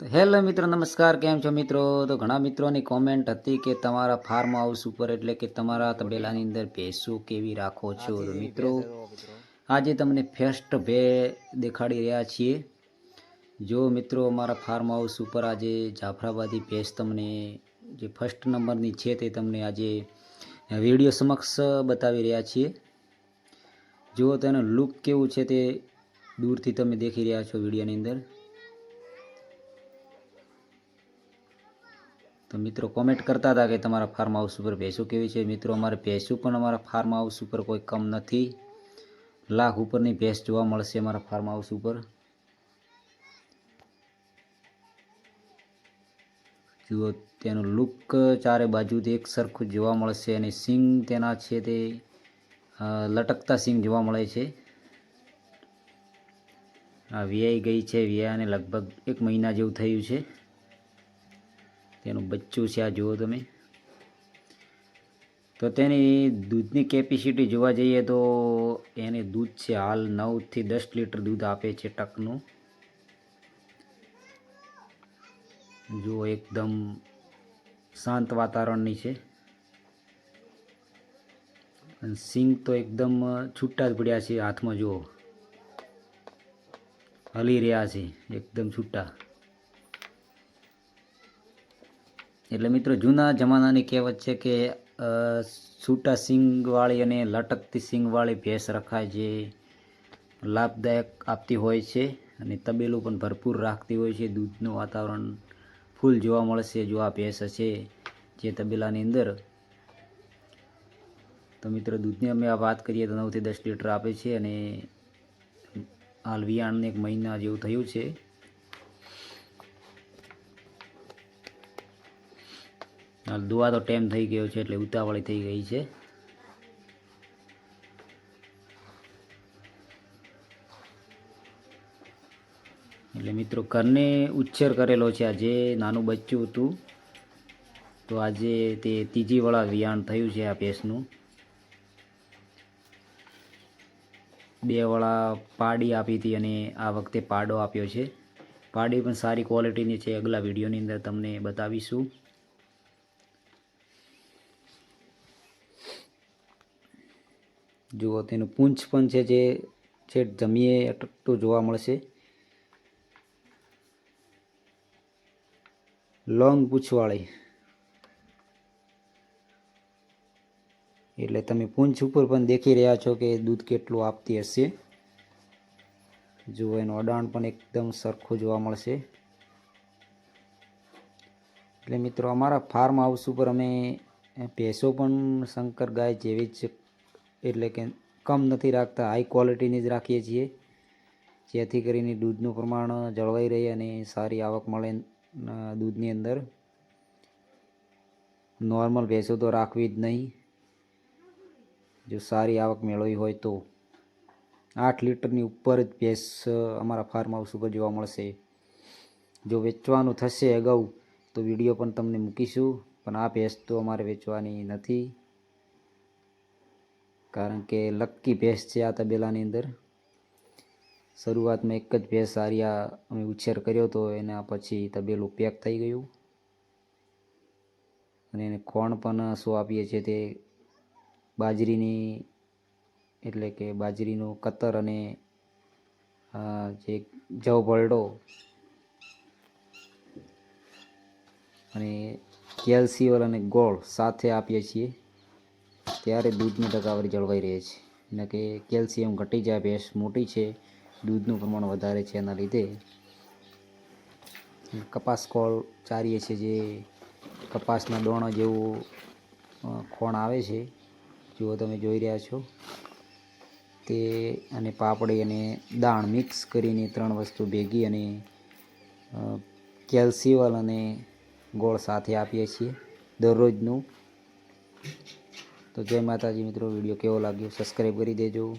તો હેલો મિત્રો નમસ્કાર. કેમ છો મિત્રો? તો ઘણા મિત્રોની કોમેન્ટ હતી કે તમારા ફાર્મ હાઉસ ઉપર એટલે કે તમારા તબેલાની અંદર ભેંસો કેવી રાખો છો? તો મિત્રો આજે તમને ફેસ્ટ ભે દેખાડી રહ્યા છીએ. જો મિત્રો અમારા ફાર્મ હાઉસ ઉપર આજે જાફરાબાદી ભેંસ તમને જે ફર્સ્ટ નંબરની છે તે તમને આજે વીડિયો સમક્ષ બતાવી રહ્યા છીએ. જુઓ તેનો લુક કેવું છે તે દૂરથી તમે દેખી રહ્યા છો વિડીયોની અંદર. તો મિત્રો કોમેન્ટ કરતા હતા કે તમારા ફાર્મ હાઉસ ઉપર ભેંસો કેવી છે? મિત્રો, અમારે ભેંસો પણ અમારા ફાર્મ હાઉસ ઉપર કોઈ કમ નથી. લાખ ઉપરની ભેંસ જોવા મળશે અમારા ફાર્મ હાઉસ ઉપર. જુઓ, તેનું લુક ચારે બાજુથી એક સરખું જોવા મળશે અને સિંગ તેના છે તે લટકતા સિંગ જોવા મળે છે. આ વીઆઈ ગઈ છે વિયાને લગભગ એક મહિના જેવું થયું છે. તેનું બચ્ચું છે આ, જુઓ તમે. તો તેની દૂધની કેપેસિટી જોવા જઈએ તો એને દૂધ છે હાલ નવથી દસ લીટર દૂધ આપે છે ટકનું. જુઓ એકદમ શાંત વાતાવરણની છે. અને સિંગ તો એકદમ છૂટા જ પડ્યા છે હાથમાં, જુઓ. હલી રહ્યા છે, એકદમ છૂટા. એટલે મિત્રો, જૂના જમાનાની કહેવત છે કે છૂટા સિંગવાળી અને લટકતી સિંગવાળી ભેંસ રખાય જે લાભદાયક આપતી હોય છે અને તબેલું પણ ભરપૂર રાખતી હોય છે. દૂધનું વાતાવરણ ફૂલ જોવા મળશે જો આ ભેંસ હશે જે તબેલાની અંદર. તો મિત્રો, દૂધની અમે આ વાત કરીએ તો નવથી દસ લીટર આપે છે અને હાલ વિયાણને એક મહિના જેવું થયું છે. દુવા તો ટેમ થઈ ગયો છે એટલે ઉતાવળી થઈ ગઈ છે. એટલે મિત્રો ઘરને ઉચ્છેર કરેલો છે આજે નાનું બચ્ચું હતું. તો આજે તે ત્રીજીવાળા વિયાણ થયું છે આ ભેંસનું. બે વાળા પાડી આપી હતી અને આ વખતે પાડો આપ્યો છે. પાડી પણ સારી ક્વોલિટીની છે. અગલા વિડીયોની અંદર તમને બતાવીશું. જુઓ, તેનું પૂંછ પણ છે જે છે જમીએ અટકતું જોવા મળશે. લોંગ પૂંછવાળી. એટલે તમે પૂંછ ઉપર પણ દેખી રહ્યા છો કે દૂધ કેટલું આપતી હશે. જુઓ, એનું અડાણ પણ એકદમ સરખું જોવા મળશે. એટલે મિત્રો, અમારા ફાર્મ હાઉસ ઉપર અમે ભેંસો પણ શંકર ગાય જેવી જ એટલે કે કમ નથી રાખતા. હાઈ ક્વોલિટીની જ રાખીએ છીએ. જેથી કરીને દૂધનું પ્રમાણ જળવાઈ રહે અને સારી આવક મળે દૂધની અંદર. નોર્મલ ભેંસો તો રાખવી જ નહીં. જો સારી આવક મેળવી હોય તો. આઠ લીટરની ઉપર જ ભેંસ અમારા ફાર્મ હાઉસ ઉપર જોવા મળશે. જો વેચવાનું થશે અગાઉ, તો વીડિયો પણ તમને મૂકીશું. પણ આ ભેંસ તો અમારે વેચવાની નથી. કારણ કે લક્કી ભેંસ છે આ તબેલાની અંદર. શરૂઆતમાં એક જ ભેંસ સારી અમે ઉછેર કર્યો તો એના પછી તબેલું પેક થઈ ગયું. અને એને ખોણ પણ શું આપીએ છીએ તે બાજરીની, એટલે કે બાજરીનું કતર અને જે જવ ભરડો. અને કેલ્શિયમ અને ગોળ સાથે આપીએ છીએ. ત્યારે દૂધની ટકાવારી જળવાઈ રહે છે. એટલે કે કેલ્શિયમ ઘટી જાય ભેંસ મોટી છે દૂધનું પ્રમાણ વધારે છે એના લીધે કપાસ કોળ ચારીએ છીએ જે કપાસના દોણા જેવું ખોણ આવે છે. જુઓ તમે જોઈ રહ્યા છો. તે અને પાપડી અને દાણ મિક્સ કરીને ત્રણ વસ્તુ ભેગી અને અ, અને ગોળ સાથે આપીએ છીએ દરરોજનું. તો જય માતાજી મિત્રો વીડિયો કેવો લાગ્યો? સબસ્ક્રાઈબ કરી દેજો.